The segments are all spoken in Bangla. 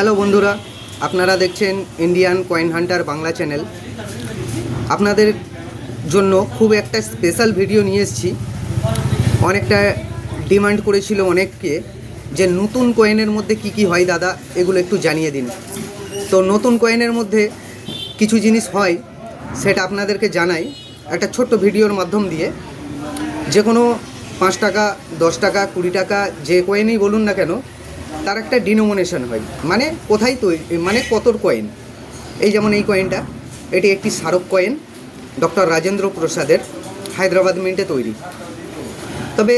হ্যালো বন্ধুরা, আপনারা দেখছেন Indian coin hunter Bangla channel আপনাদের জন্য খুব একটা স্পেশাল ভিডিও নিয়ে এসেছি। অনেকটা ডিমান্ড করেছিল অনেককে যে নতুন কয়েনের মধ্যে কি কি হয় দাদা, এগুলো একটু জানিয়ে দিন। তো নতুন কয়েনের মধ্যে কিছু জিনিস হয়, সেটা আপনাদেরকে জানাই। একটা ছোট্ট ভিডিওর মাধ্যম দিয়ে। যে কোনো পাঁচ টাকা, দশ টাকা, কুড়ি টাকা, যে কয়েনই বলুন না কেন তার একটা ডিনোমিনেশন হয়। মানে কোথায় তৈরি মানে কতর কয়েন এই যেমন এই কয়েনটা এটি একটি স্মারক কয়েন ডক্টর রাজেন্দ্র প্রসাদের হায়দ্রাবাদ মিন্টে তৈরি। তবে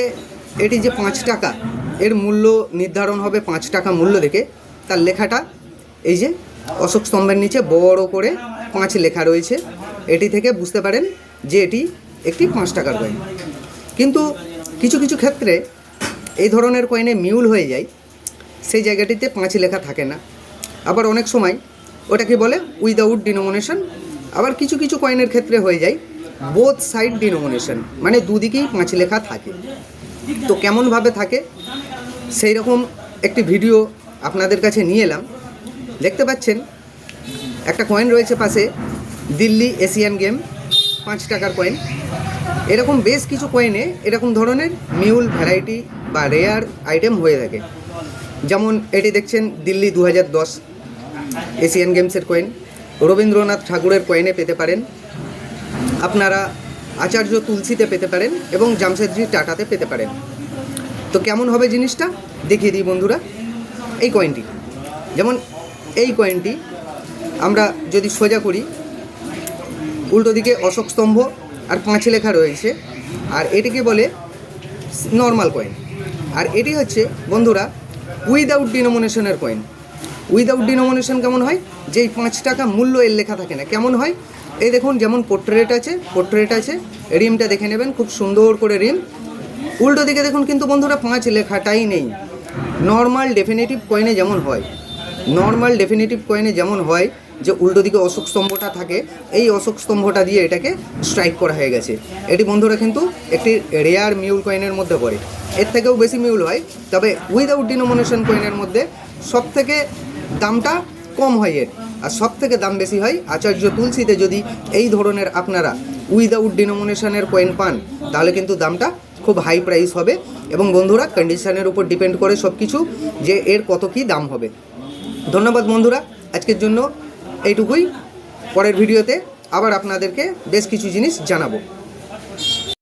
এটি যে পাঁচ টাকা, এর মূল্য নির্ধারণ হবে পাঁচ টাকা মূল্য দেখে। তার লেখাটা এই যে অশোক স্তম্ভের নিচে বড় করে পাঁচ লেখা রয়েছে। এটি থেকে বুঝতে পারেন যে এটি একটি পাঁচ টাকার কয়েন কিন্তু কিছু কিছু ক্ষেত্রে এই ধরনের কয়েনে মিউল হয়ে যায়। সেই জায়গাটিতে পাঁচ লেখা থাকে না। আবার অনেক সময় ওটা ওটাকে বলে উইদাউট ডিনোমিনেশন আবার কিছু কিছু কয়েনের ক্ষেত্রে হয়ে যায় বোথ সাইড ডিনোমিনেশন মানে দুদিকেই পাঁচ লেখা থাকে। তো কেমনভাবে থাকে? সেই রকম একটি ভিডিও আপনাদের কাছে নিয়ে এলাম। দেখতে পাচ্ছেন, একটা কয়েন রয়েছে পাশে, দিল্লি এশিয়ান গেম, পাঁচ টাকার কয়েন এরকম বেশ কিছু কয়েনে এরকম ধরনের মিউল ভ্যারাইটি বা রেয়ার আইটেম হয়ে থাকে। যেমন এটি দেখছেন দিল্লি দু হাজার দশ এশিয়ান গেমসের কয়েন রবীন্দ্রনাথ ঠাকুরের কয়েনে পেতে পারেন। আপনারা আচার্য তুলসীতে পেতে পারেন এবং জামশেদজি টাটাতে পেতে পারেন। তো কেমন হবে জিনিসটা? দেখিয়ে দিই বন্ধুরা। এই কয়েনটি যেমন এই কয়েনটি আমরা যদি সোজা করি, উল্টো দিকে অশোক স্তম্ভ আর পাঁচ লেখা রয়েছে। আর এটিকে বলে নর্মাল কয়েন আর এটি হচ্ছে, বন্ধুরা উইদাউট ডিনোমিনেশনের কয়েন উইদাউট ডিনোমিনেশন কেমন হয়? যেই পাঁচ টাকা মূল্য এর লেখা থাকে না, কেমন হয়? এই দেখুন, যেমন পোর্ট্রেট আছে পোর্ট্রেট আছে রিমটা দেখে নেবেন, খুব সুন্দর করে রিম উল্টো দিকে দেখুন কিন্তু বন্ধুরা, পাঁচ লেখাটাই নেই। নর্মাল ডেফিনেটিভ কয়েনে যেমন হয়। নর্মাল ডেফিনেটিভ কয়েনে যেমন হয় যে উল্টো দিকে অশোক স্তম্ভটা থাকে, এই অশোক স্তম্ভটা দিয়ে এটাকে স্ট্রাইক করা হয়ে গেছে। এটি বন্ধুরা কিন্তু একটি রেয়ার মিউল কয়েনের মধ্যে পড়ে। এর থেকেও বেশি মিউল হয়। তবে উইদাউট ডিনোমিনেশন কয়েনের মধ্যে সব থেকে দামটা কম হয় এর। আর সব থেকে দাম বেশি হয় আচার্য তুলসীতে যদি এই ধরনের আপনারা উইদাউট ডিনোমিনেশনের কয়েন পান, তাহলে কিন্তু দামটা খুব হাই প্রাইস হবে। এবং বন্ধুরা কন্ডিশনের উপর ডিপেন্ড করে সব কিছু যে এর কত কী দাম হবে। ধন্যবাদ বন্ধুরা, আজকের জন্য এইটুকুই। পরের ভিডিওতে আবার আপনাদেরকে বেশ কিছু জিনিস জানাব।